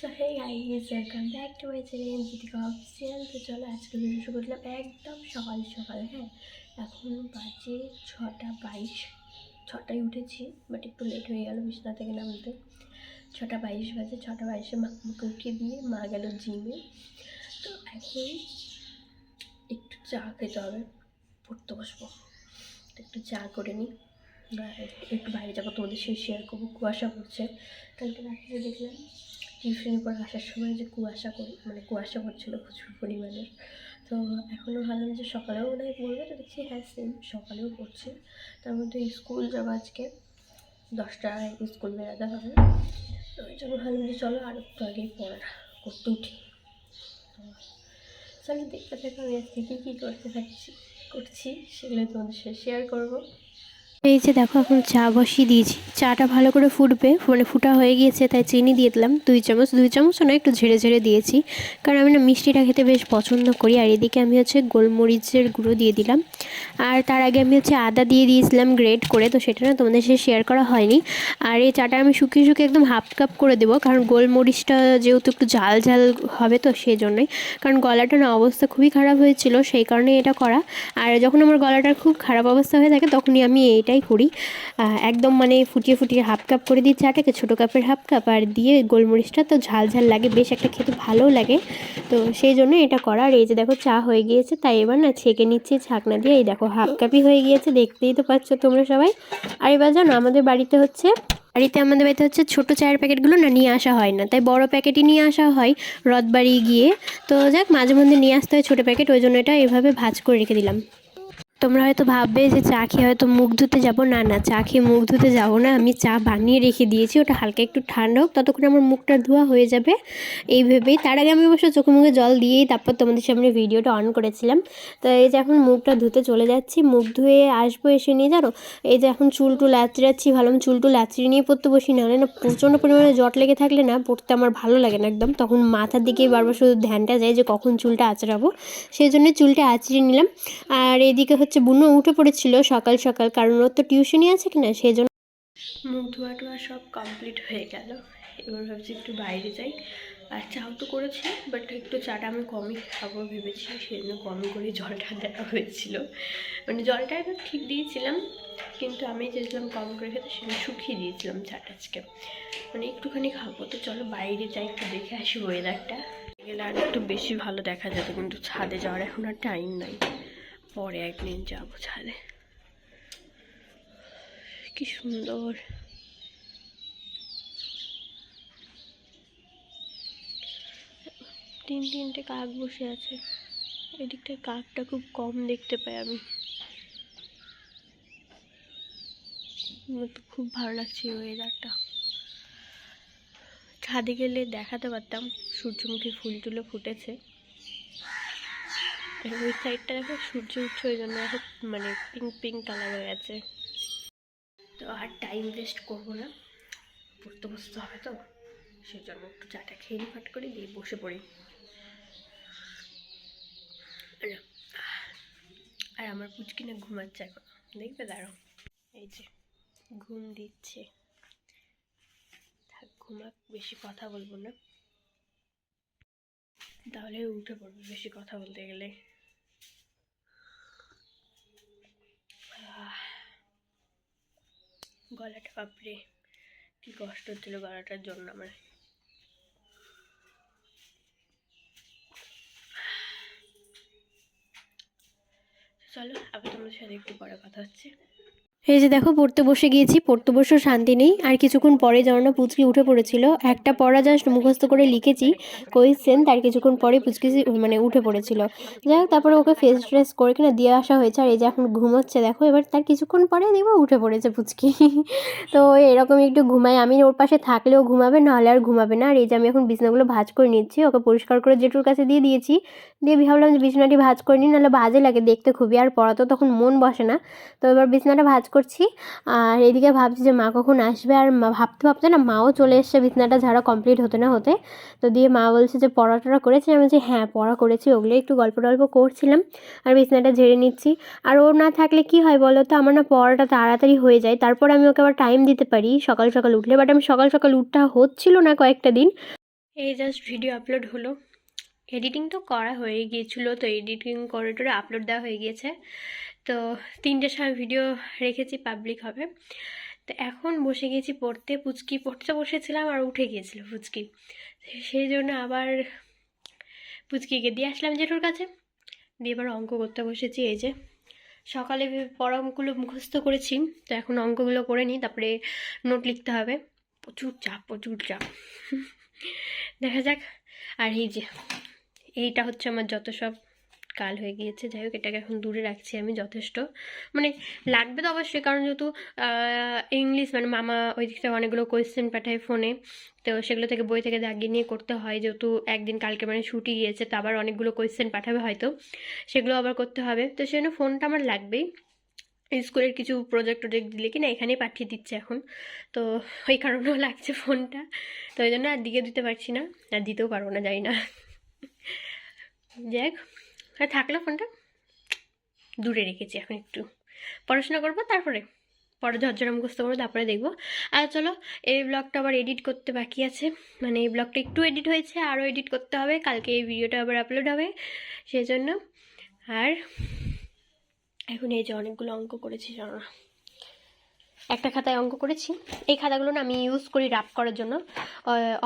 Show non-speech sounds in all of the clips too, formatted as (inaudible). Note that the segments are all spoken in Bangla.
So hey guys welcome back to my channel Jitika official তো চলো আজকে ভিডিও শুরু করলাম একদম সকাল সকাল হ্যাঁ? এখন বাজে ছটা বাইশ, ছটায় উঠেছি বাট একটু লেট হয়ে গেল বিছনা থেকে নামতে। ছটা বাইশ বাজে, ছটা বাইশে মা আমাকে উঠিয়ে দিয়ে মা গেল জিমে তো এখন একটু চা খেতে হবে, পড়তে বসবো। একটু চা করে নিই একটু বাইরে যাব, তোমাদের সেই শেয়ার করব, কুয়াশা পড়ছে। কালকে রাত্রে দেখলাম টিউশনের পর আসার সময় যে কুয়াশা করি মানে কুয়াশা পড়ছিলো প্রচুর পরিমাণে তো এখনও ভাবলাম যে সকালেও মনে হয় পড়বে, তো দেখছি হ্যাঁ সেম সকালেও পড়ছে। তার মধ্যে স্কুল যাব আজকে, দশটায় স্কুল বেরোতে হবে। তো ওই জন্য ভাবলাম যে চলো আর একটু আগেই পড়া করতে উঠি। চলো দেখতে থাকো আমি আজকে কী কী করতে থাকছি, করছি, সেগুলো তোমাদের সাথে শেয়ার করব। এই যে দেখো, এখন চা বসিয়ে দিয়েছি। চাটা ভালো করে ফুটবে মানে ফুটা হয়ে গিয়েছে, তাই চিনি দিয়ে দিলাম। দুই চামচ, দুই চামচও না একটু ঝেড়ে ঝেড়ে দিয়েছি। কারণ আমি না মিষ্টিটা খেতে বেশ পছন্দ করি, আর এদিকে আমি হচ্ছে গোলমরিচের গুঁড়ো দিয়ে দিলাম। আর তার আগে আমি হচ্ছে আদা দিয়ে দিয়েছিলাম গ্রেট করে, তো সেটা না তোমাদের সাথে শেয়ার করা হয়নি। আর এই চাটা আমি শুকিয়ে শুকিয়ে একদম হাফ কাপ করে দেবো, কারণ গোলমরিচটা যেহেতু একটু ঝাল ঝাল হবে তো সেই জন্যই কারণ গলাটা না অবস্থা খুবই খারাপ হয়েছিল, সেই কারণে এটা করা। আর যখন আমার গলাটার খুব খারাপ অবস্থা হয়ে থাকে, তখনই আমি এইটাই করি। একদম মানে ফুটিয়ে ফুটিয়ে হাফ কাপ করে দিই চাটাকে ছোটো কাপের হাফ কাপ আর দিয়ে গোলমরিচটা তো ঝাল ঝাল লাগে, বেশ একটা খেতে ভালোও লাগে। তো সেই জন্য এটা করা আর এই যে দেখো চা হয়ে গিয়েছে, তাই এবার না ছেঁকে নিচ্ছি ছাকনা দিয়ে, এই দেখো হাফ কাপই হয়ে গিয়েছে, দেখতেই তো পাচ্ছ তোমরা সবাই। আর এবার জানো আমাদের বাড়িতে হচ্ছে, বাড়িতে আমাদের বাড়িতে হচ্ছে ছোটো চায়ের প্যাকেটগুলো না নিয়ে আসা হয় না, তাই বড় প্যাকেটই নিয়ে আসা হয় রথবাড়ি গিয়ে। তো যাক, মাঝে মধ্যে নিয়ে আসতে হয় ছোটো প্যাকেট, ওই জন্য এটা এভাবে ভাজ করে রেখে দিলাম। তোমরা হয়তো ভাববে যে চা খেয়ে হয়তো মুখ ধুতে যাব। না না, চা খেয়ে মুখ ধুতে যাব না। আমি চা বানিয়ে রেখে দিয়েছি, ওটা হালকা একটু ঠান্ডা হোক, ততক্ষণ আমার মুখটা ধোয়া হয়ে যাবে। এই ভেবেই, তার আগে আমি অবশ্য চোখে মুখে জল দিয়েই তারপর তোমাদের সামনে ভিডিওটা অন করেছিলাম। তো এই যে এখন মুখটা ধুতে চলে যাচ্ছি, মুখ ধুয়ে আসব এসে নিয়ে, জানো? এই যে এখন চুল টুল ভালো চুল টুল আঁচড়ে নিয়ে পড়তে বসি না হলে না প্রচণ্ড পরিমাণে জট লেগে থাকলে না পড়তে আমার ভালো লাগে না একদম। তখন মাথার দিকেই বারবার শুধু ধ্যানটা যায় যে কখন চুলটা আঁচড়াবো। সেই জন্য চুলটা আঁচড়ে নিলাম। আর এদিকে হচ্ছে বুনো উঠে পড়েছিল সকাল সকাল, কারণ ওর তো টিউশনই আছে কিনা সেই জন্য মুখ ধোয়া টোয়া সব কমপ্লিট হয়ে গেল। এবার ভাবছি একটু বাইরে যাই। আর চাও তো করেছি বাট একটু চাটা আমি কমই খাব ভেবেছি সেই জন্য কম করে জলটা দেওয়া হয়েছিল। মানে জলটা একদম ঠিক দিয়েছিলাম, কিন্তু আমি চেয়েছিলাম কম করে খেতে সেটা শুকিয়ে দিয়েছিলাম চাটা আজকে। মানে একটুখানি খাব, তো চলো বাইরে যাই, একটু দেখে আসি ওয়েদারটা গেলে আর একটু বেশি ভালো দেখা যেত, কিন্তু ছাদে যাওয়ার এখন আর টাইম নাই। পরে একদিন যাব ছাদে কি সুন্দর। তিন তিনটে কাক বসে আছে। এদিকটায় কাকটা খুব কম দেখতে পাই আমি। খুব ভালো লাগছে ওয়েদারটা ছাদে গেলে দেখাতে পারতাম। সূর্যমুখী ফুল টুলো ফুটেছে। ওই সাইডটা দেখো সূর্য উঠছে, ওই জন্য দেখো মানে পিঙ্ক পিঙ্ক কালার হয়ে গেছে। তো আর টাইম ওয়েস্ট করব না। পড়তে বসতে হবে তো। সেই জন্য একটু চাটা খেয়ে ফাট করে দিয়ে বসে পড়ি। আর- আমার পুচকি না ঘুমাচ্ছে এখন। দেখবে, দাঁড়াও। এই যে, ঘুম দিচ্ছে। থাক, ঘুমাক, বেশি কথা বলব না। তাহলে উঠে পড়বে বেশি কথা বলতে গেলে। গলাটা বাপরে কি কষ্ট হচ্ছিল গলাটার জন্য আমার। চলো, আবার তোমাদের সাথে একটু পরে কথা হচ্ছে। এই যে দেখো, পড়তে বসে গিয়েছি, পড়তে বসেও শান্তি নেই। আর কিছুক্ষণ পরে যেন না পুচকি উঠে পড়েছিল। একটা পড়া জাস্ট মুখস্থ করে লিখেছি, কোয়েশ্চেন, তার কিছুক্ষণ পরে পুচকি মানে উঠে পড়েছিল। যাই হোক, তারপরে ওকে ফেস ট্রেস করে কিনা দিয়ে আসা হয়েছে। আর এই যে এখন ঘুমোচ্ছে, দেখো, এবার তার কিছুক্ষণ পরে দেখব উঠে পড়েছে পুচকি। (laughs) তো এরকম একটু ঘুমাই আমি ওর পাশে থাকলেও ঘুমাবে, নাহলে আর ঘুমাবে না। আর এই যে আমি এখন বিছনাগুলো ভাজ করে নিচ্ছি, ওকে পরিষ্কার করে জেঠুর কাছে দিয়ে দিয়েছি। দিয়ে ভাবলাম যে বিছনাটি ভাজ করে নিই, নাহলে বাজে লাগে দেখতে খুবই। আর পড়া তো তখন মন বসে না। তো এবার বিছনাটা ভাজ করছি। আর এদিকে ভাবছি যে মা কখন আসবে আর ভাবতে ভাবতে না মাও চলে এসছে, বিছনাটা ঝাড়া কমপ্লিট হতে না হতে। তো দিয়ে মা বলছে যে পড়া টড়া করেছি? আমি বলছি হ্যাঁ পড়া করেছি, ওগুলো একটু গল্প টল্প করছিলাম আর বিছনাটা ঝেড়ে নিচ্ছি। আর ও না থাকলে কি হয় বলো তো? আমার না পড়াটা তাড়াতাড়ি হয়ে যায়। তারপর আমি ওকে আবার টাইম দিতে পারি সকাল সকাল উঠলে। বাট আমি সকাল সকাল উঠটা হচ্ছিল না কয়েকটা দিন। এই জাস্ট ভিডিও আপলোড হলো। এডিটিং তো করা হয়ে গিয়েছিল। তো এডিটিং করে টোরে আপলোড দেওয়া হয়ে গিয়েছে। তো তিনটের সময় ভিডিও রেখেছি পাবলিক হবে। তো এখন বসে গেছি পড়তে, পুচকি পড়তে বসেছিলাম আর উঠে গিয়েছিল পুচকি। সেই জন্য আবার পুচকিকে দিয়ে আসলাম জেঠুর কাছে। দিয়ে এবার অঙ্ক করতে বসেছি, এই যে সকালে পড়াগুলো মুখস্থ করেছি, তো এখন অঙ্কগুলো করে নিই, তারপরে নোট লিখতে হবে। প্রচুর চাপ প্রচুর চাপ। দেখা যাক। আর এই যে, এইটা হচ্ছে আমার যত সব কাল হয়ে গিয়েছে। যাই হোক, এটাকে এখন দূরে রাখছি আমি যথেষ্ট। মানে লাগবে তো অবশ্যই, কারণ যেহেতু ইংলিশ মানে মামা ওই দিক থেকে অনেকগুলো কোয়েশ্চেন পাঠায় ফোনে তো সেগুলো থেকে বই থেকে দাগিয়ে নিয়ে করতে হয়, যেহেতু একদিন কালকে মানে ছুটি গিয়েছে, তো আবার অনেকগুলো কোয়েশ্চেন পাঠাবে হয়তো। সেগুলো আবার করতে হবে। তো সেজন্য ফোনটা আমার লাগবেই। স্কুলের কিছু প্রজেক্ট টজেক্ট দিলে কি না এখানেই পাঠিয়ে দিচ্ছে এখন। তো ওই কারণেও লাগছে ফোনটা তো ওই জন্য আর দিকে দিতে পারছি না। আর দিতেও পারব না যাই না। যাই আর থাকল ফোনটা দূরে রেখেছি, এখন একটু পড়াশোনা করব, তারপরে পরে ঝরঝরা মুখস্থ করব, তারপরে দেখব। আর চলো, এই ব্লগটা আবার এডিট করতে বাকি আছে। মানে এই ব্লগটা একটু এডিট হয়েছে আরও এডিট করতে হবে, কালকে এই ভিডিওটা আবার আপলোড হবে সেই জন্য আর এখন এই যে অনেকগুলো অঙ্ক করেছি, জানো একটা খাতায় অঙ্ক করেছি। এই খাতাগুলো না আমি ইউজ করি রাপ করার জন্য।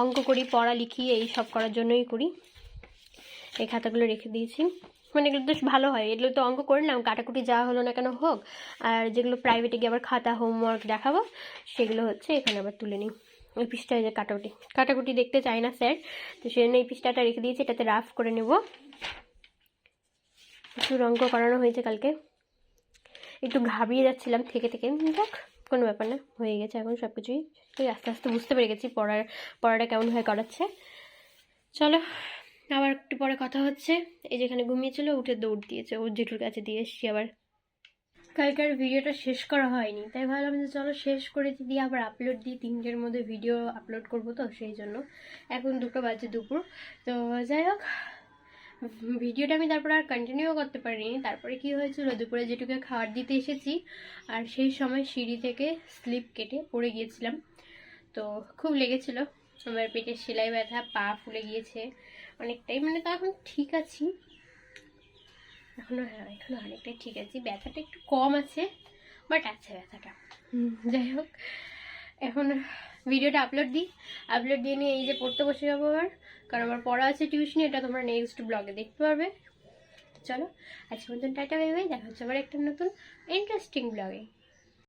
অঙ্ক করি, পড়া লিখি, এই সব করার জন্যই করি। এই খাতাগুলো রেখে দিয়েছি। মানে এগুলো বেশ ভালো হয়। এগুলো তো অঙ্ক করলাম কাটাকুটি যা হলো না কেন হোক। আর যেগুলো প্রাইভেটে গিয়ে আবার খাতা হোমওয়ার্ক দেখাবো, সেগুলো হচ্ছে এখানে আবার তুলে নিই। ওই পিসটা যে কাটাকুটি। কাটাকুটি দেখতে চাই না স্যার, তো সেই জন্য এই পিসটাটা রেখে দিয়েছি, এটাতে রাফ করে নেব। প্রচুর অঙ্ক করানো হয়েছে কালকে। একটু ঘাবিয়ে যাচ্ছিলাম থেকে থেকে। দেখ কোনো ব্যাপার না, হয়ে গেছে এখন সব কিছুই আস্তে আস্তে বুঝতে পেরে গেছি পড়ার, পড়াটা কেমন হয়ে করাচ্ছে। চলো আবার একটু পরে কথা হচ্ছে। এই যেখানে ঘুমিয়েছিল, উঠে দৌড় দিয়েছে। ওর জেঠুর কাছে দিয়ে এসছি আবার। কালকার ভিডিওটা শেষ করা হয়নি। তাই ভাবলাম যে চলো শেষ করে দিয়ে আবার আপলোড দিই। তিনটের মধ্যে ভিডিও আপলোড করব তো, সেই জন্য। এখন দুটো বাজে দুপুর। তো যাই হোক, ভিডিওটা আমি তারপর আর কন্টিনিউ করতে পারিনি। তারপরে কি হয়েছিল, দুপুরে যেটুকু খাবার দিতে এসেছি। আর সেই সময় সিঁড়ি থেকে স্লিপ কেটে পড়ে গিয়েছিলাম। তো খুব লেগেছিল। আমার পেটের সেলাই ব্যথা, পা ফুলে গিয়েছে। অনেকটাই মানে তো এখন ঠিক আছি। এখনও হ্যাঁ এখনও অনেকটাই ঠিক আছি। ব্যথাটা একটু কম আছে বাট আছে ব্যথাটা। যাই হোক এখন ভিডিওটা আপলোড দিই। আপলোড দিয়ে নিয়ে এই যে পড়তে বসে যাব আবার কারণ আমার পড়া আছে টিউশনি এটা তোমরা নেক্সট ব্লগে দেখতে পারবে। চলো আজকে মতন টাটা ভেবে দেখা হচ্ছে আবার একটা নতুন ইন্টারেস্টিং ব্লগে